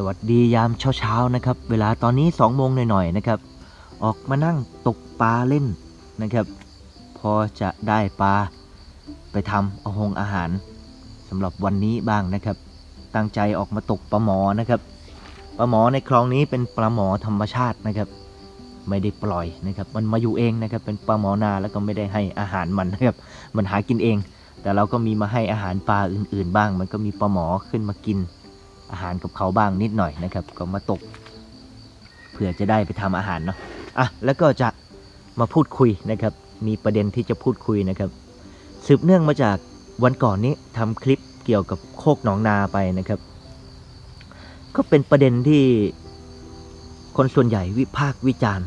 สวัสดียามเช้าๆนะครับ เวลาตอนนี้2โมงหน่อยๆนะครับ ออกมานั่งตกปลาเล่นนะครับ พอจะได้ปลาไปทำเอาหงอาหารสำหรับวันนี้บ้างนะครับ ตั้งใจออกมาตกปลาหมอนะครับปลาหมอในคลองนี้เป็นปลาหมอธรรมชาตินะครับ ไม่ได้ปล่อยนะครับ มันมาอยู่เองนะครับ เป็นปลาหมอนาแล้วก็ไม่ได้ให้อาหารมันนะครับ มันหากินเอง แต่เราก็มีมาให้อาหารปลาอื่น ๆ บ้าง มันก็มีปลาหมอขึ้นมากิน อาหารกับเขาบ้างนิดหน่อยนะครับ ก็มาตกเพื่อจะได้ไปทำอาหารเนาะอะแล้วก็จะมาพูดคุยนะครับ มีประเด็นที่จะพูดคุยนะครับ สืบเนื่องมาจากวันก่อนนี้ทำคลิปเกี่ยวกับโคกหนองนาไปนะครับ ก็เป็นประเด็นที่คนส่วนใหญ่วิพากษ์วิจารณ์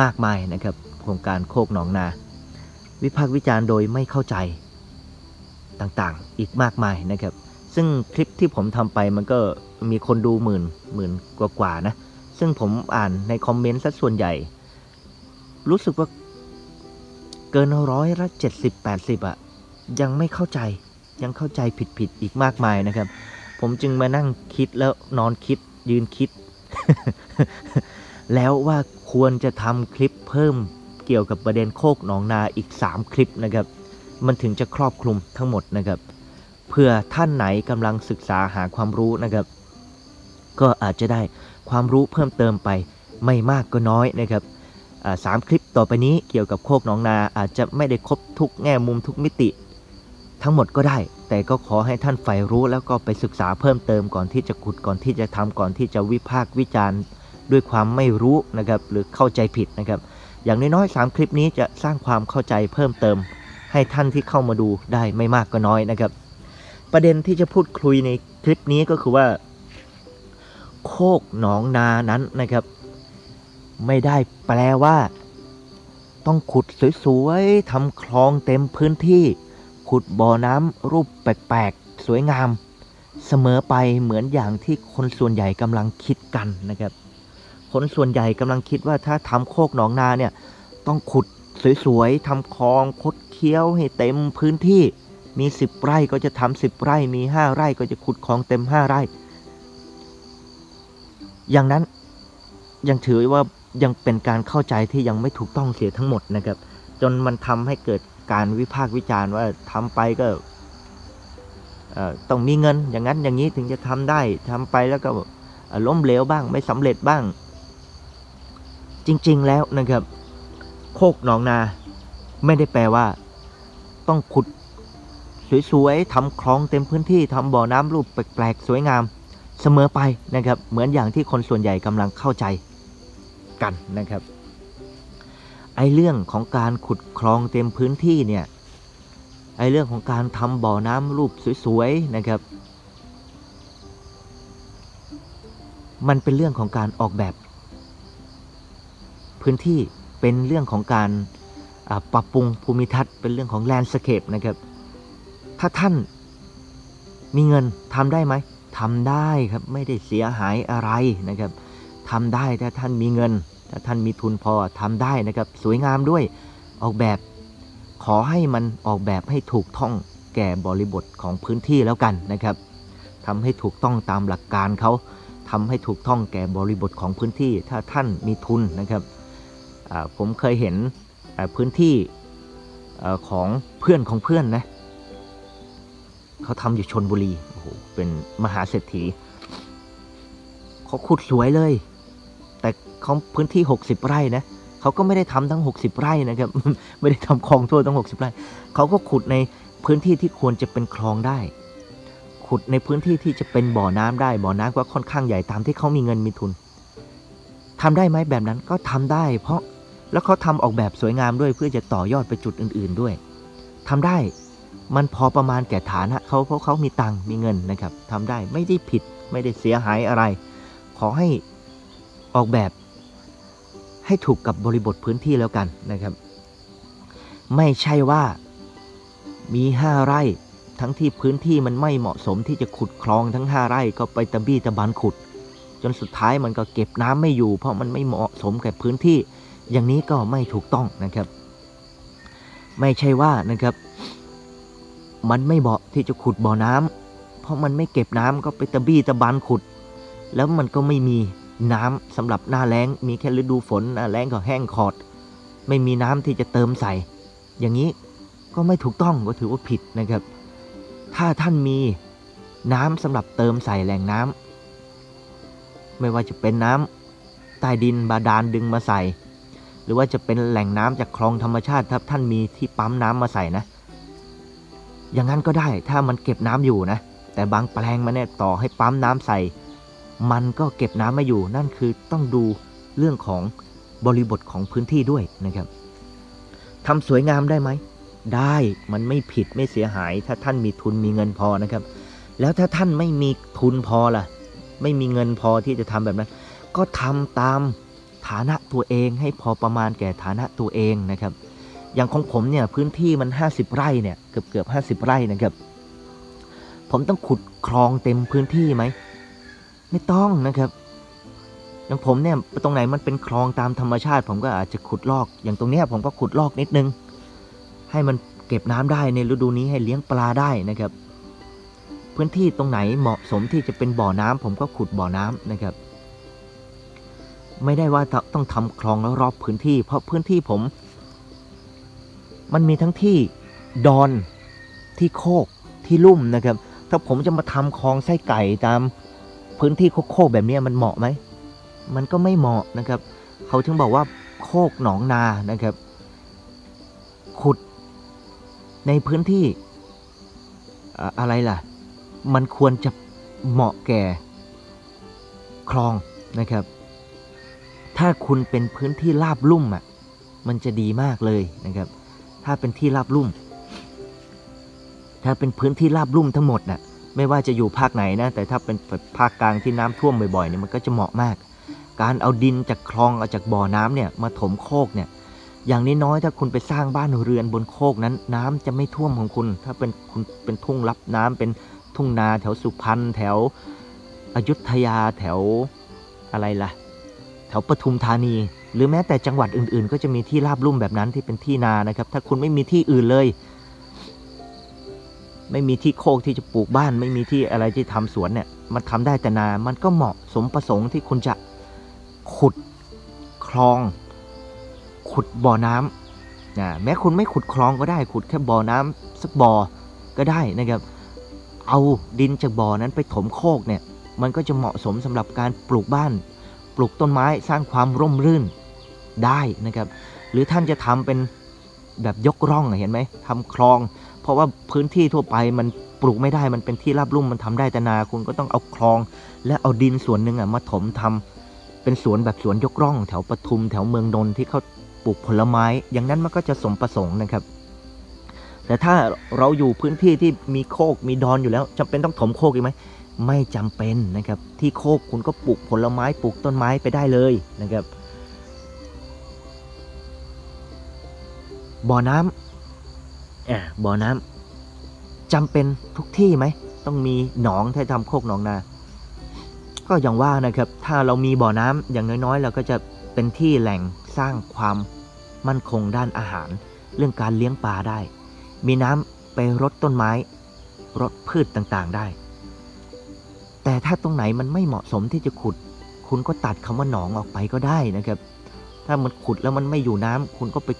มากมายนะครับ โครงการโคกหนองนา วิพากษ์วิจารณ์โดยไม่เข้าใจต่างๆ อีกมากมายนะครับ ซึ่งคลิปที่ผมทำไปมันก็มีคนดูหมื่นหมื่นกว่าๆนะ ซึ่งผมอ่านในคอมเมนต์ซะส่วนใหญ่ รู้สึกว่าเกินร้อยละเจ็ดสิบแปดสิบอะยังไม่เข้าใจยังเข้าใจผิดๆอีกมากมายนะครับ ผมจึงมานั่งคิดแล้วนอนคิดยืนคิด แล้วว่าควรจะทำคลิปเพิ่มเกี่ยวกับประเด็นโคกหนองนาอีก 3 คลิปนะครับ มันถึงจะครอบคลุมทั้งหมดนะครับ เพื่อท่านไหนกำลังศึกษาหาความรู้นะครับ ก็อาจจะได้ความรู้เพิ่มเติมไปไม่มากก็น้อยนะครับสามคลิปต่อไปนี้เกี่ยวกับโคกหนองนาอาจจะไม่ได้ครบทุกแง่มุมทุกมิติ ทั้งหมดก็ได้ แต่ก็ขอให้ท่านใฝ่รู้แล้วก็ไปศึกษาเพิ่มเติมก่อนที่จะขุดก่อนที่จะทำก่อนที่จะวิพากษ์วิจารณ์ ด้วยความไม่รู้นะครับหรือเข้าใจผิดนะครับ อย่างน้อยๆสามคลิปนี้จะสร้างความเข้าใจเพิ่มเติม ให้ท่านที่เข้ามาดูได้ไม่มากก็น้อยนะครับ ประเด็นที่จะพูดคุยในคลิปนี้ก็คือว่า โคกหนองนานั้นนะครับ ไม่ได้แปลว่า ต้องขุดสวยๆทำคลองเต็มพื้นที่ ขุดบ่อน้ำรูปแปลกๆ สวยงาม เสมอไปเหมือนอย่างที่คนส่วนใหญ่กำลังคิดกันนะครับ คนส่วนใหญ่กำลังคิดว่าถ้าทำโคกหนองนาเนี่ยต้องขุดสวยๆทำคลองคดเคี้ยวให้เต็มพื้นที่ มี 10 ไร่ก็จะทำ10ไร่ มี 5 ไร่ก็จะขุดคลองเต็ม 5 ไร่ อย่างนั้นยังถือว่ายังเป็นการเข้าใจที่ยังไม่ถูกต้องเสียทั้งหมดนะครับ จนมันทำให้เกิดการวิพากษ์วิจารณ์ว่าทำไปก็ต้องมีเงินอย่างนั้นอย่างนี้ถึงจะทำได้ทำไปแล้วก็ล้มเหลวบ้างไม่สำเร็จบ้าง จริงๆแล้วนะครับ โคกหนองนาไม่ได้แปลว่า ต้องขุด สวยๆทำคลองเต็มพื้นที่ทำบ่อน้ำรูปแปลกๆ สวยงามเสมอไปนะครับ เหมือนอย่างที่คนส่วนใหญ่กำลังเข้าใจกันนะครับไอเรื่องของการขุดคลองเต็มพื้นที่เนี่ยไอเรื่องของการทำบ่อน้ำรูปสวยๆนะครับ มันเป็นเรื่องของการออกแบบ พื้นที่เป็นเรื่องของการปรับปรุงภูมิทัศน์เป็นเรื่องของแลนด์สเคปนะครับ ถ้าท่านมีเงินทำได้ไหมทำได้ครับไม่ได้เสียหายอะไรนะครับทำได้ถ้าท่านมีเงิน ถ้าท่านมีทุนพอทำได้นะครับ สวยงามด้วยออกแบบขอให้มันออกแบบให้ถูกต้องแก่บริบทของพื้นที่แล้วกันนะครับทำให้ถูกต้องตามหลักการเขาทำให้ถูกต้องแก่บริบทของพื้นที่ ถ้าท่านมีทุนนะครับผมเคยเห็นพื้นที่ของเพื่อนของเพื่อนนะ เขาทำอยู่ชนบุรี โอ้โห เป็นมหาเศรษฐี เขาขุดสวยเลย แต่เขาพื้นที่ 60 ไร่นะ เขาก็ไม่ได้ทำทั้ง 60 ไร่นะครับ ไม่ได้ทำคลองทั่วทั้ง 60 ไร่ เขาก็ขุดในพื้นที่ที่ควรจะเป็นคลองได้ ขุดในพื้นที่ที่จะเป็นบ่อน้ำได้ บ่อน้ำก็ค่อนข้างใหญ่ตามที่เขามีเงินมีทุนทำได้ไหมแบบนั้นก็ทำได้ เพราะแล้วเขาทำออกแบบสวยงามด้วยเพื่อจะต่อยอดไปจุดอื่น ๆด้วยทำได้ มันพอประมาณแก่ฐานะเขาเพราะเขามีตังมีเงินนะครับทำได้ไม่ได้ผิดไม่ได้เสียหายอะไร ขอให้ออกแบบให้ถูกกับบริบทพื้นที่แล้วกันนะครับ ไม่ใช่ว่ามีห้าไร่ทั้งที่พื้นที่มันไม่เหมาะสมที่จะขุดคลองทั้งห้าไร่ก็ไปตะบี้ตะบันขุด จนสุดท้ายมันก็เก็บน้ำไม่อยู่ เพราะมันไม่เหมาะสมกับพื้นที่ อย่างนี้ก็ไม่ถูกต้องนะครับ ไม่ใช่ว่านะครับ มันไม่เหมาะที่จะขุดบ่อน้ำเพราะมันไม่เก็บน้ำก็ไปตะบี้ตะบันขุด แล้วมันก็ไม่มีน้ำสำหรับหน้าแล้ง มีแค่ฤดูฝนหน้าแล้งก็แห้งขอด ไม่มีน้ำที่จะเติมใส่ อย่างนี้ก็ไม่ถูกต้องก็ถือว่าผิดนะครับ ถ้าท่านมีน้ำสำหรับเติมใส่แหล่งน้ำไม่ว่าจะเป็นน้ำใต้ดินบาดาลดึงมาใส่ หรือว่าจะเป็นแหล่งน้ำจากคลองธรรมชาติถ้าท่านมีที่ปั๊มน้ำมาใส่นะ อย่างนั้นก็ได้ถ้ามันเก็บน้ำอยู่นะ แต่บางแปลงมันเนี่ยต่อให้ปั๊มน้ำใส่ มันก็เก็บน้ำไม่อยู่ นั่นคือต้องดูเรื่องของบริบทของพื้นที่ด้วยนะครับทำสวยงามได้ไหม ได้มันไม่ผิดไม่เสียหาย ถ้าท่านมีทุนมีเงินพอนะครับ แล้วถ้าท่านไม่มีทุนพอล่ะ ไม่มีเงินพอที่จะทำแบบนั้น ก็ทำตามฐานะตัวเองให้พอประมาณแก่ฐานะตัวเองนะครับ อย่างของผมเนี่ยพื้นที่มัน 50 ไร่เนี่ยเกือบเกือบห้าสิบไร่นะครับผมต้องขุดคลองเต็มพื้นที่ไหมไม่ต้องนะครับ อย่างผมเนี่ยตรงไหนมันเป็นคลองตามธรรมชาติ ผมก็อาจจะขุดลอก อย่างตรงเนี้ยผมก็ขุดลอกนิดนึง ให้มันเก็บน้ำได้ในฤดูนี้ให้เลี้ยงปลาได้นะครับ พื้นที่ตรงไหนเหมาะสมที่จะเป็นบ่อน้ำผมก็ขุดบ่อน้ำนะครับ ไม่ได้ว่าต้องทำคลองแล้วรอบพื้นที่ เพราะพื้นที่ผม มันมีทั้งที่ดอนที่โคกที่ลุ่มนะครับ ถ้าผมจะมาทำคลองไส้ไก่ตามพื้นที่โคกๆแบบนี้มันเหมาะไหม มันก็ไม่เหมาะนะครับ เขาถึงบอกว่าโคกหนองนานะครับ ขุดในพื้นที่อะไรล่ะ มันควรจะเหมาะแก่คลองนะครับ ถ้าคุณเป็นพื้นที่ราบลุ่มอะ มันจะดีมากเลยนะครับ ถ้าเป็นที่ราบลุ่ม ถ้าเป็นพื้นที่ราบลุ่มทั้งหมดน่ะไม่ว่าจะอยู่ภาคไหนนะ แต่ถ้าเป็นภาคกลางที่น้ำท่วมบ่อยๆเนี่ยมันก็จะเหมาะมาก การเอาดินจากคลองเอาจากบ่อน้ำเนี่ยมาถมโคกเนี่ย อย่างน้อยๆถ้าคุณไปสร้างบ้านเรือนบนโคกนั้น น้ำจะไม่ท่วมของคุณ ถ้าเป็นคุณเป็นทุ่งรับน้ำเป็นทุ่งนาแถวสุพรรณแถวอยุธยาแถวอะไรล่ะ แถวปทุมธานี หรือแม้แต่จังหวัดอื่นๆ ก็จะมีที่ราบลุ่มแบบนั้นที่เป็นที่นานะครับ ถ้าคุณไม่มีที่อื่นเลย ไม่มีที่โคกที่จะปลูกบ้าน ไม่มีที่อะไรที่ทำสวนเนี่ย มันทำได้แต่นา มันก็เหมาะสมประสงค์ที่คุณจะขุดคลอง ขุดบ่อน้ำนะแม้คุณไม่ขุดคลองก็ได้ ขุดแค่บ่อน้ำสักบ่อก็ได้นะครับ เอาดินจากบ่อนั้นไปถมโคกเนี่ย มันก็จะเหมาะสมสำหรับการปลูกบ้านปลูกต้นไม้สร้างความร่มรื่น ได้นะครับ หรือท่านจะทำเป็นแบบยกร่องเห็นไหมทำคลอง เพราะว่าพื้นที่ทั่วไปมันปลูกไม่ได้มันเป็นที่ราบลุ่มมันทำได้แต่นาคุณก็ต้องเอาคลอง และเอาดินส่วนหนึ่งอะมาถมทำเป็นสวนแบบสวนยกร่อง แถวปทุมแถวเมืองนนท์ที่เขาปลูกผลไม้ อย่างนั้นมันก็จะสมประสงค์นะครับ แต่ถ้าเราอยู่พื้นที่ที่มีโคกมีดอนอยู่แล้วจำเป็นต้องถมโคกอีกไหมไม่จำเป็นนะครับ ที่โคกคุณก็ปลูกผลไม้ปลูกต้นไม้ไปได้เลยนะครับ บ่อน้ำอ่าบ่อน้ำจำเป็นทุกที่ไหม ต้องมีหนองถ้าทำโคกหนองนา ก็อย่างว่านะครับ ถ้าเรามีบ่อน้ำอย่างน้อยๆ เราก็จะเป็นที่แหล่งสร้างความมั่นคงด้านอาหาร เรื่องการเลี้ยงปลาได้ มีน้ำไปรดต้นไม้ รดพืชต่างๆได้ แต่ถ้าตรงไหนมันไม่เหมาะสมที่จะขุด คุณก็ตัดคำว่าหนองออกไปก็ได้นะครับ ถ้ามันขุดแล้วมันไม่อยู่น้ำคุณก็ไป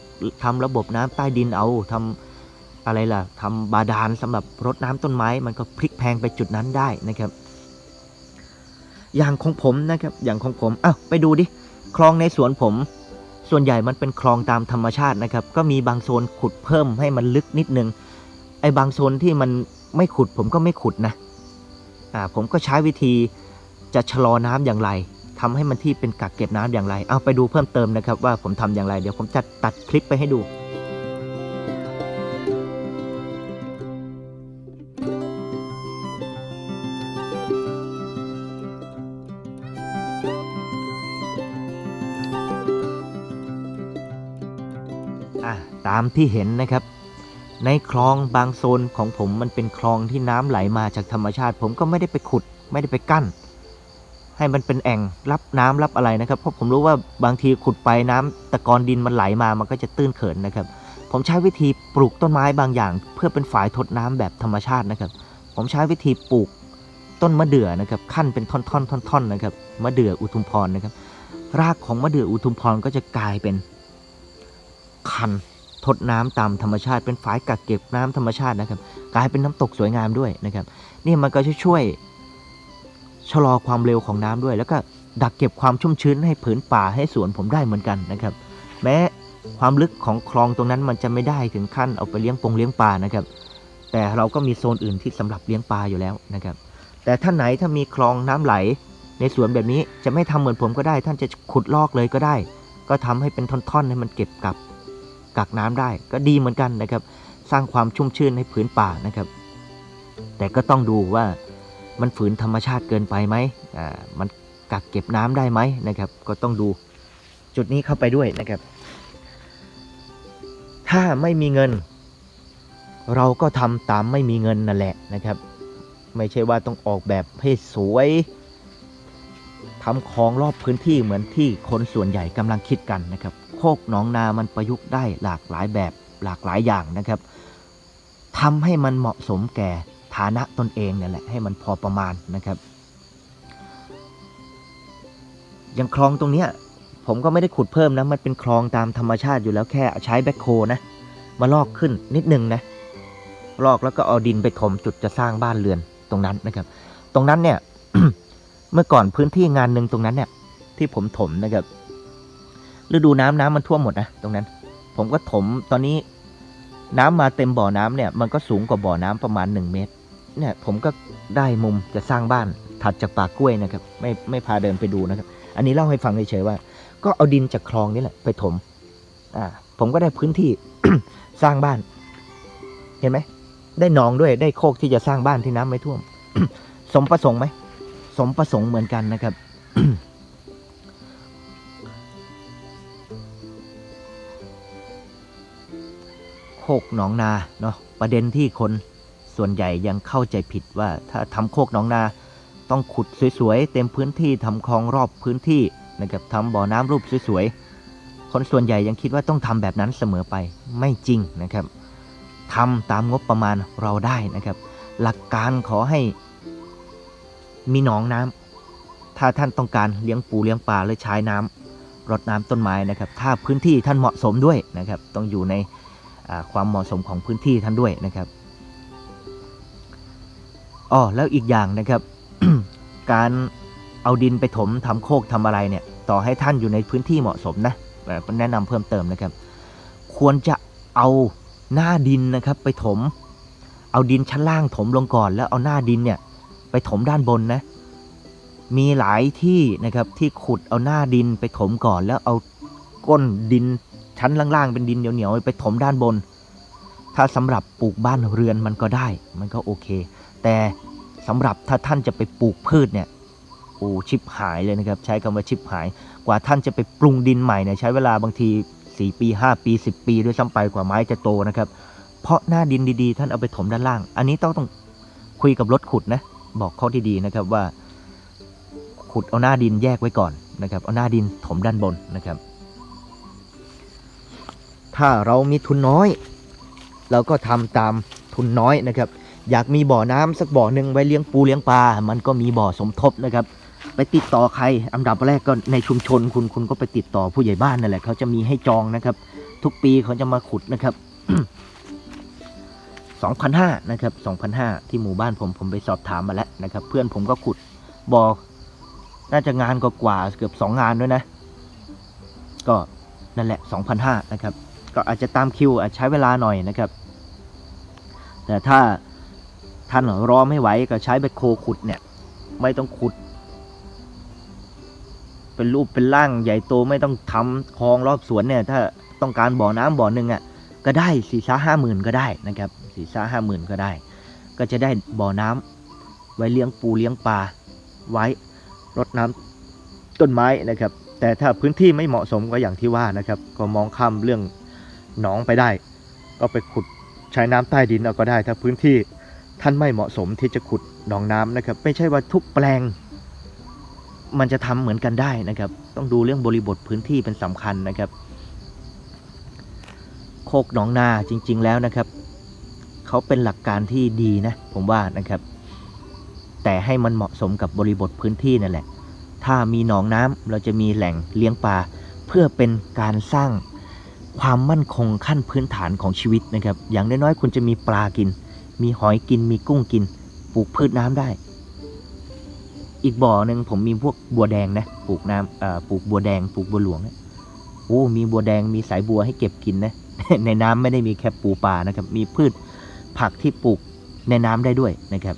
ทำระบบน้ำใต้ดินเอาทำอะไรล่ะทำบาดาลสำหรับรดน้ำต้นไม้ มันก็พลิกแพงไปจุดนั้นได้นะครับ อย่างของผมนะครับ อย่างของผมอ้าวไปดูดิ คลองในสวนผม ส่วนใหญ่มันเป็นคลองตามธรรมชาตินะครับ ก็มีบางโซนขุดเพิ่มให้มันลึกนิดนึง ไอ้บางโซนที่มันไม่ขุดผมก็ไม่ขุดนะ อ่า ผมก็ใช้วิธีจะชะลอน้ำอย่างไร ทำให้มันที่เป็นกักเก็บน้ำอย่างไร เอาไปดูเพิ่มเติมนะครับว่าผมทำอย่างไร เดี๋ยวผมจะตัดคลิปไปให้ดูอะตามที่เห็นนะครับ ในคลองบางโซนของผมมันเป็นคลองที่น้ำไหลมาจากธรรมชาติ ผมก็ไม่ได้ไปขุด ไม่ได้ไปกั้น ให้มันเป็นแอ่งรับน้ำรับอะไรนะครับ เพราะผมรู้ว่าบางทีขุดไปน้ำตะกอนดินมันไหลมามันก็จะตื้นเขินนะครับ ผมใช้วิธีปลูกต้นไม้บางอย่าง เพื่อเป็นฝายทดน้ำแบบธรรมชาตินะครับ ผมใช้วิธีปลูกต้นมะเดื่อนะครับขั้นเป็นท่อนๆท่อนๆนะครับมะเดื่ออุทุมพรนะครับ รากของมะเดื่ออุทุมพรก็จะกลายเป็นคันทดน้ำตามธรรมชาติ เป็นฝายกักเก็บน้ำธรรมชาตินะครับ กลายเป็นน้ำตกสวยงามด้วยนะครับ นี่มันก็จะช่วย ชะลอความเร็วของน้ำด้วย แล้วก็ดักเก็บความชุ่มชื้นให้ผืนป่าให้สวนผมได้เหมือนกันนะครับ แม้ความลึกของคลองตรงนั้นมันจะไม่ได้ถึงขั้นเอาไปเลี้ยงปงเลี้ยงปลานะครับ แต่เราก็มีโซนอื่นที่สำหรับเลี้ยงปลาอยู่แล้วนะครับ แต่ท่านไหนถ้ามีคลองน้ำไหล ในสวนแบบนี้จะไม่ทำเหมือนผมก็ได้ ท่านจะขุดลอกเลยก็ได้ ก็ทำให้เป็นท่อนๆให้มันเก็บกับกักน้ำได้ ก็ดีเหมือนกันนะครับ สร้างความชุ่มชื้นให้ผืนป่านะครับ แต่ก็ต้องดูว่า มันฝืนธรรมชาติเกินไปไหมอ่ามันกักเก็บน้ำได้ไหมนะครับ ก็ต้องดูจุดนี้เข้าไปด้วยนะครับ ถ้าไม่มีเงิน เราก็ทำตามไม่มีเงินนั่นแหละนะครับ ไม่ใช่ว่าต้องออกแบบให้สวยทำคลองรอบพื้นที่เหมือนที่คนส่วนใหญ่กำลังคิดกันนะครับ โคกหนองนามันประยุกต์ได้หลากหลายแบบหลากหลายอย่างนะครับทำให้มันเหมาะสมแก่ ฐานะตนเองนั่นแหละให้มันพอประมาณนะครับอย่างคลองตรงเนี้ยผมก็ไม่ได้ขุดเพิ่มนะมันเป็นคลองตามธรรมชาติอยู่แล้วแค่ใช้แบ็คโฮนะมาลอกขึ้นนิดนึงนะลอกแล้วก็เอาดินไปถมจุดจะสร้างบ้านเรือนตรงนั้นนะครับ ตรงนั้นเนี่ยเมื่อก่อนพื้นที่งานหนึ่งตรงนั้นเนี่ย ที่ผมถมนะครับฤดูน้ำน้ำมันท่วมหมดนะตรงนั้น ผมก็ถมตอนนี้น้ำมาเต็มบ่อน้ำเนี่ย มันก็สูงกว่าบ่อน้ำประมาณ 1 เมตร เนี่ยผมก็ได้มุมจะสร้างบ้านถัดจากป่ากล้วยนะครับ ไม่ไม่พาเดินไปดูนะครับ อันนี้เล่าให้ฟังเฉยๆว่า ก็เอาดินจากคลองนี่แหละไปถม อ่า ผมก็ได้พื้นที่สร้างบ้าน เห็นไหมได้หนองด้วยได้โคกที่จะสร้างบ้านที่น้ำไม่ท่วม สมประสงค์ไหมสมประสงค์เหมือนกันนะครับโคกหนองนาเนาะประเด็นที่คน ส่วนใหญ่ยังเข้าใจผิดว่าถ้าทำโคกหนองนาต้องขุดสวยๆ เต็มพื้นที่ทำคลองรอบพื้นที่นะครับทำบ่อน้ำรูปสวยๆ คนส่วนใหญ่ยังคิดว่าต้องทำแบบนั้นเสมอไปไม่จริงนะครับทำตามงบประมาณเราได้นะครับ หลักการขอให้มีหนองน้ำถ้าท่านต้องการเลี้ยงปูเลี้ยงปลาหรือใช้น้ำรดน้ำต้นไม้นะครับ ถ้าพื้นที่ท่านเหมาะสมด้วยนะครับ ต้องอยู่ในความเหมาะสมของพื้นที่ท่านด้วยนะครับ อ๋อแล้วอีกอย่างนะครับ การเอาดินไปถมทำโคกทำอะไรเนี่ย ต่อให้ท่านอยู่ในพื้นที่เหมาะสมนะแบบแนะนำเพิ่มเติมนะครับ ควรจะเอาหน้าดินนะครับไปถม เอาดินชั้นล่างถมลงก่อน แล้วเอาหน้าดินเนี่ยไปถมด้านบนนะ มีหลายที่นะครับที่ขุดเอาหน้าดินไปถมก่อน แล้วเอาก้นดินชั้นล่างๆเป็นดินเหนียวๆไปถมด้านบน ถ้าสำหรับปลูกบ้านเรือนมันก็ได้ มันก็โอเค แต่สำหรับถ้าท่านจะไปปลูกพืชเนี่ยโอ้ชิบหายเลยนะครับ ใช้คำว่าชิบหาย กว่าท่านจะไปปรุงดินใหม่เนี่ยใช้เวลาบางที 4 ปี 5 ปี 10 ปีด้วยซ้ำไปกว่าไม้จะโตนะครับ เพราะหน้าดินดีๆ ท่านเอาไปถมด้านล่าง อันนี้ต้องต้องคุยกับรถขุดนะ บอกข้อที่ดีนะครับว่า ขุดเอาหน้าดินแยกไว้ก่อนนะครับ เอาหน้าดินถมด้านบนนะครับ ถ้าเรามีทุนน้อย เราก็ทำตามทุนน้อยนะครับ อยากมีบ่อน้ำสักบ่อหนึ่งไว้เลี้ยงปูเลี้ยงปลา มันก็มีบ่อสมทบนะครับ ไปติดต่อใคร อันดับแรกก็ในชุมชนคุณคุณก็ไปติดต่อผู้ใหญ่บ้านนั่นแหละเขาจะมีให้จองนะครับ ทุกปีเขาจะมาขุดนะครับ2,500นะครับ2,500ที่หมู่บ้านผมผมไปสอบถามมาแล้วนะครับ เพื่อนผมก็ขุดบ่อน่าจะงานกว่าเกือบสองงานด้วยนะ ก็นั่นแหละ2,500นะครับ ก็อาจจะตามคิวอาจใช้เวลาหน่อยนะครับ แต่ถ้า ท่านรอไม่ไหวก็ใช้แบคโคขุดเนี่ย ไม่ต้องขุด เป็นรูปเป็นร่างใหญ่โตไม่ต้องทำคลองรอบสวนเนี่ย ถ้าต้องการบ่อน้ำบ่อหนึ่งอะก็ได้สี่ซ่าห้าหมื่นก็ได้นะครับสี่ซ่าห้าหมื่นก็ได้ ก็จะได้บ่อน้ำไว้เลี้ยงปูเลี้ยงปลาไว้รดน้ำต้นไม้นะครับ แต่ถ้าพื้นที่ไม่เหมาะสมก็อย่างที่ว่านะครับ ก็มองข้ามเรื่องหนองไปได้ ก็ไปขุดใช้น้ำใต้ดินเอาก็ได้ ถ้าพื้นที่ ท่านไม่เหมาะสมที่จะขุดหนองน้ำนะครับ ไม่ใช่ว่าทุกแปลง มันจะทำเหมือนกันได้นะครับ ต้องดูเรื่องบริบทพื้นที่เป็นสำคัญนะครับ โคกหนองนาจริง ๆ แล้วนะครับเขาเป็นหลักการที่ดีนะ ผมว่านะครับ แต่ให้มันเหมาะสมกับบริบทพื้นที่นั่นแหละ ถ้ามีหนองน้ำเราจะมีแหล่งเลี้ยงปลาเพื่อเป็นการสร้างความมั่นคงขั้นพื้นฐานของชีวิตนะครับ อย่างน้อยๆคุณจะมีปลากิน มีหอยกินมีกุ้งกิน ปลูกพืชน้ำได้ อีกบ่อหนึ่งผมมีพวกบัวแดงนะปลูกน้ำปลูกบัวแดงปลูกบัวหลวงนะโอ้มีบัวแดงมีสายบัวให้เก็บกินนะในน้ำไม่ได้มีแค่ปูปลานะครับ มีพืชผักที่ปลูกในน้ำได้ด้วยนะครับ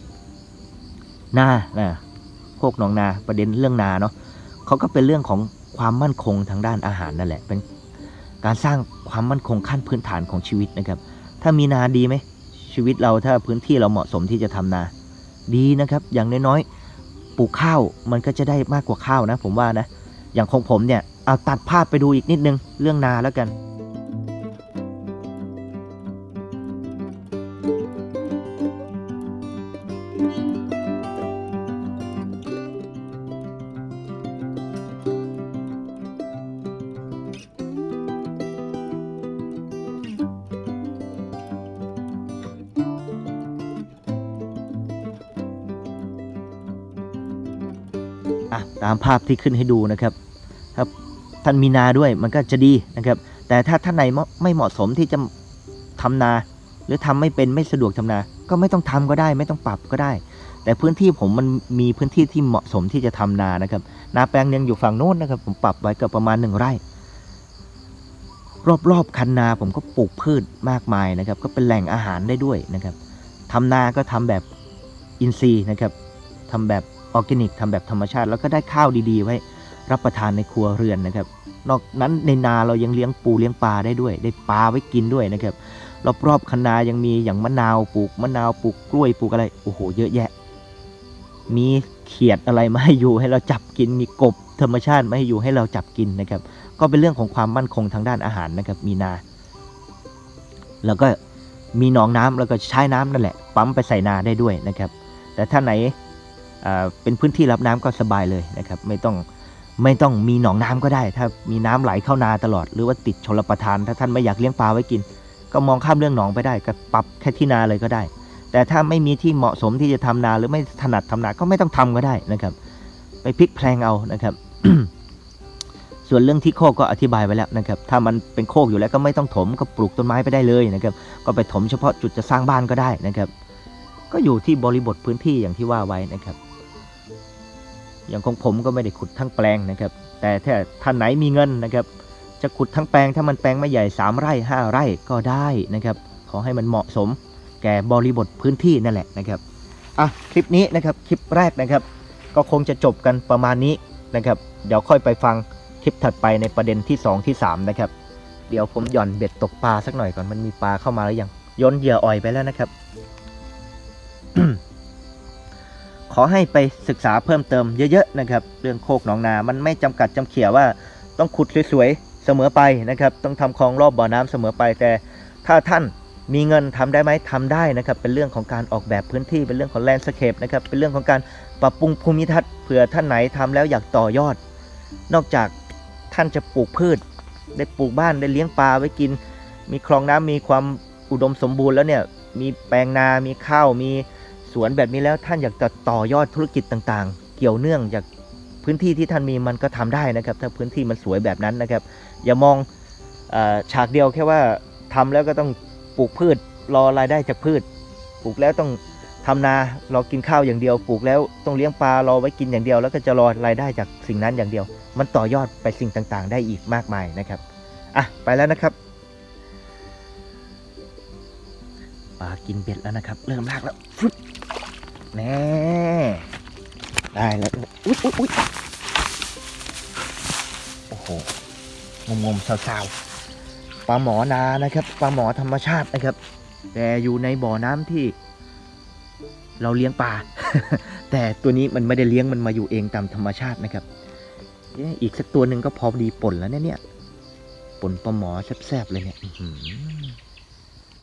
นานะโคกหนองนาประเด็นเรื่องนาเนาะเขาก็เป็นเรื่องของความมั่นคงทางด้านอาหารนั่นแหละ เป็นการสร้างความมั่นคงขั้นพื้นฐานของชีวิตนะครับ ถ้ามีนาดีไหม ชีวิตเราถ้าพื้นที่เราเหมาะสมที่จะทำนา ดีนะครับ อย่างน้อยๆปลูกข้าวมันก็จะได้มากกว่าข้าวนะ ผมว่านะ อย่างของผมเนี่ยเอาตัดภาพไปดูอีกนิดนึงเรื่องนาแล้วกัน ตามภาพที่ขึ้นให้ดูนะครับครับท่านมีนาด้วยมันก็จะดีนะครับ แต่ถ้าท่านไหนไม่เหมาะสมที่จะทำนา หรือทำไม่เป็นไม่สะดวกทำนา ก็ไม่ต้องทำก็ได้ ไม่ต้องปรับก็ได้ แต่พื้นที่ผมมันมีพื้นที่ที่เหมาะสมที่จะทำนานะครับ นาแปลงหนึงอยู่ฝั่งโน้นนะครับ ผมปรับไว้ก็ประมาณหนึ่งไร่ รอบๆคันนาผมก็ปลูกพืชมากมายนะครับ ก็เป็นแหล่งอาหารได้ด้วยนะครับทำนาก็ทำแบบอินทรีย์นะครับทำแบบ ออร์แกนิกทำแบบธรรมชาติ แล้วก็ได้ข้าวดีๆ ไว้รับประทานในครัวเรือนนะครับ นอกนั้นในนาเรายังเลี้ยงปูเลี้ยงปลาได้ด้วย ได้ปลาไว้กินด้วยนะครับรอบๆคันนายังมีอย่างมะนาวปลูกมะนาวปลูกกล้วยปลูกอะไรโอ้โหเยอะแยะ มีเขียดอะไรมาให้อยู่ให้เราจับกินมีกบธรรมชาติมาให้อยู่ให้เราจับกินนะครับ ก็เป็นเรื่องของความมั่นคงทางด้านอาหารนะครับ มีนา แล้วก็มีหนองน้ำแล้วก็ใช้น้ำนั่นแหละ ปั๊มไปใส่นาได้ด้วยนะครับ แต่ถ้าไหน เป็นพื้นที่รับน้ำก็สบายเลยนะครับไม่ต้องไม่ต้องมีหนองน้ำก็ได้ ถ้ามีน้ำไหลเข้านาตลอด หรือว่าติดชลประทาน ถ้าท่านไม่อยากเลี้ยงปลาไว้กิน ก็มองข้ามเรื่องหนองไปได้ ก็ปรับแค่ที่นาเลยก็ได้ แต่ถ้าไม่มีที่เหมาะสมที่จะทำนาหรือไม่ถนัดทำนาก็ไม่ต้องทำก็ได้นะครับ ไปพลิกแพลงเอานะครับ ส่วนเรื่องที่โคกก็อธิบายไว้แล้วนะครับ ถ้ามันเป็นโคกอยู่แล้วก็ไม่ต้องถมก็ปลูกต้นไม้ไปได้เลยนะครับ ก็ไปถมเฉพาะจุดจะสร้างบ้านก็ได้นะครับ ก็อยู่ที่บริบทพื้นที่อย่างที่ว่าไว้นะครับ อย่างของผมก็ไม่ได้ขุดทั้งแปลงนะครับ แต่ถ้าท่านไหนมีเงินนะครับ จะขุดทั้งแปลงถ้ามันแปลงไม่ใหญ่ 3 ไร่ 5 ไร่ก็ได้นะครับ ขอให้มันเหมาะสม แก่บริบทพื้นที่นั่นแหละนะครับอะคลิปนี้นะครับคลิปแรกนะครับ ก็คงจะจบกันประมาณนี้นะครับ เดี๋ยวค่อยไปฟังคลิปถัดไปในประเด็นที่ 2 ที่ 3 นะครับ เดี๋ยวผมหย่อนเบ็ดตกปลาสักหน่อยก่อนมันมีปลาเข้ามาหรือยังโยนเหยื่ออ่อยไปแล้วนะครับ ขอให้ไปศึกษาเพิ่มเติมเยอะๆนะครับ เรื่องโคกหนองนา มันไม่จำกัดจำเขี่ยว่าต้องขุดสวยๆเสมอไปนะครับ ต้องทำคลองรอบบ่อน้ำเสมอไป แต่ถ้าท่านมีเงินทำได้ไหมทำได้นะครับ เป็นเรื่องของการออกแบบพื้นที่ เป็นเรื่องของแลนด์สเคปนะครับ เป็นเรื่องของการปรับปรุงภูมิทัศน์เผื่อท่านไหนทำแล้วอยากต่อยอด นอกจากท่านจะปลูกพืช ได้ปลูกบ้านได้เลี้ยงปลาไว้กิน มีคลองน้ำมีความอุดมสมบูรณ์แล้วเนี่ย มีแปลงนา มีข้าว มี สวนแบบนี้แล้วท่านอยากจะต่อยอดธุรกิจต่างๆ เกี่ยวเนื่องจากพื้นที่ที่ท่านมีมันก็ทำได้นะครับ ถ้าพื้นที่มันสวยแบบนั้นนะครับ อย่ามองอฉากเดียวแค่ว่าทำแล้วก็ต้องปลูกพืชรอรายได้จากพืช ปลูกแล้วต้องทำนารอกินข้าวอย่างเดียว ปลูกแล้วต้องเลี้ยงปลารอไว้กินอย่างเดียว แล้วก็จะรอรายได้จากสิ่งนั้นอย่างเดียว มันต่อยอดไปสิ่งต่างๆ ได้อีกมากมายนะครับอะไปแล้วนะครับปลากินเบ็ดแล้วนะครับ เริ่มลากแล้วฟึบ แน่ได้แล้วอุ๊ยอุ๊ยอุ๊ยโอ้โหงมงมๆสาวๆปลาหมอนานะครับปลาหมอธรรมชาตินะครับ แต่อยู่ในบ่อน้ำที่เราเลี้ยงปลา แต่ตัวนี้มันไม่ได้เลี้ยงมันมาอยู่เองตามธรรมชาตินะครับเอ๊ะอีกสักตัวหนึ่งก็พอดีป่นแล้วเนี่ยเนี่ยป่นปลาหมอแซ่บๆเลยเนี่ยอื